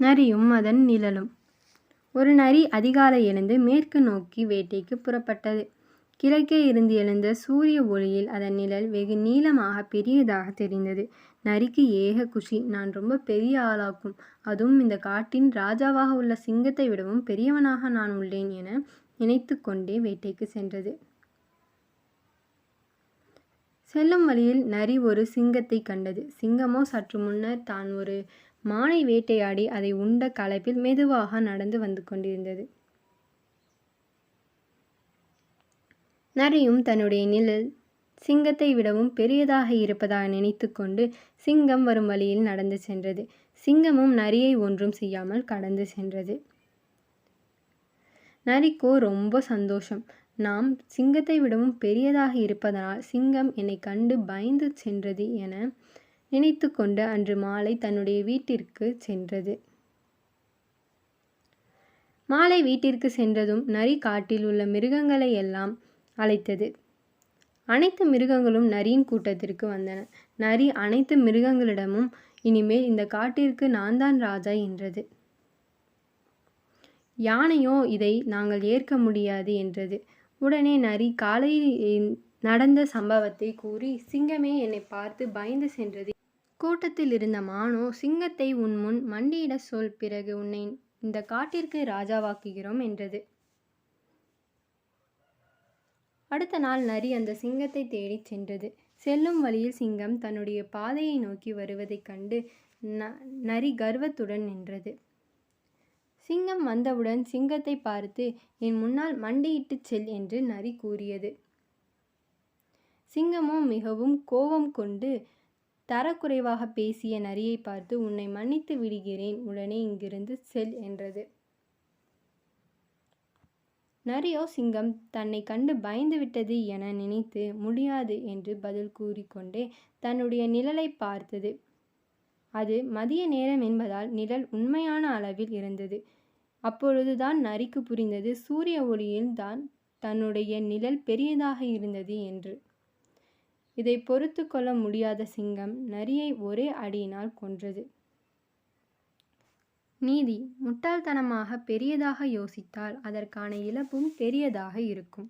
நரியும் அதன் நிழலும். ஒரு நரி அதிகாலை எழுந்து மேற்கு நோக்கி வேட்டைக்கு புறப்பட்டது. கிழக்கே இருந்து எழுந்த சூரிய ஒளியில் அதன் நிழல் வெகு நீளமாக பெரியதாக தெரிந்தது. நரிக்கு ஏக குஷி நான் ரொம்ப பெரிய ஆளாக்கும். அதுவும் இந்த காட்டின் ராஜாவாக உள்ள சிங்கத்தை விடவும் பெரியவனாக நான் உள்ளேன் என நினைத்து கொண்டே வேட்டைக்கு சென்றது. செல்லும் வழியில் நரி ஒரு சிங்கத்தை கண்டது. சிங்கமோ சற்று முன்னர் தான் ஒரு மானை வேட்டையாடி அதை உண்ட களைப்பில் மெதுவாக நடந்து வந்து கொண்டிருந்தது. நரியும் தன்னுடைய நிழல் சிங்கத்தை விடவும் பெரியதாக இருப்பதாக நினைத்து கொண்டு சிங்கம் வரும் வழியில் நடந்து சென்றது. சிங்கமும் நரியை ஒன்றும் செய்யாமல் கடந்து சென்றது. நரிக்கோ ரொம்ப சந்தோஷம். நாம் சிங்கத்தை விடவும் பெரியதாக இருப்பதனால் சிங்கம் என்னை கண்டு பயந்து சென்றது என நினைத்து கொண்டு அன்று மாலை தன்னுடைய வீட்டிற்கு சென்றது. மாலை வீட்டிற்கு சென்றதும் நரி காட்டில் உள்ள மிருகங்களை எல்லாம் அழைத்தது. அனைத்து மிருகங்களும் நரியின் கூட்டத்திற்கு வந்தன. நரி அனைத்து மிருகங்களிடமும் இனிமேல் இந்த காட்டிற்கு நான் தான் ராஜா என்றது. யானையோ இதை நாங்கள் ஏற்க முடியாது என்றது. உடனே நரி காலையில் நடந்த சம்பவத்தை கூறி சிங்கமே என்னை பார்த்து பயந்து சென்றது கூட்டத்தில் இருந்த மானோ சிங்கத்தை உன் முன் மண்டியிட சொல் பிறகு உன்னை இந்த காட்டிற்கு ராஜாவாக்குகிறோம் என்றது. அடுத்த நாள் நரி அந்த சிங்கத்தை தேடிச் சென்றது. செல்லும் வழியில் சிங்கம் தன்னுடைய பாதையை நோக்கி வருவதைக் கண்டு ந நரி கர்வத்துடன் நின்றது. சிங்கம் வந்தவுடன் சிங்கத்தை பார்த்து என் முன்னால் மண்டியிட்டுச் செல் என்று நரி கூறியது. சிங்கமோ மிகவும் கோபம் கொண்டு தரக்குறைவாக பேசிய நரியை பார்த்து உன்னை மன்னித்து விடுகிறேன் உடனே இங்கிருந்து செல் என்றது. நரியோ சிங்கம் தன்னை கண்டு பயந்து விட்டது என நினைத்து முடியாது என்று பதில் கூறிக்கொண்டே தன்னுடைய நிழலை பார்த்தது. அது மதிய நேரம் என்பதால் நிழல் உண்மையான அளவில் இருந்தது. அப்பொழுதுதான் நரிக்கு புரிந்தது சூரிய ஒளியில் தான் தன்னுடைய நிழல் பெரியதாக இருந்தது என்று. இதை பொறுத்து கொள்ள முடியாத சிங்கம் நரியை ஒரே அடியினால் கொன்றது. நீதி முட்டாள்தனமாக பெரியதாக யோசித்தால் அதற்கான இழப்பும் பெரியதாக இருக்கும்.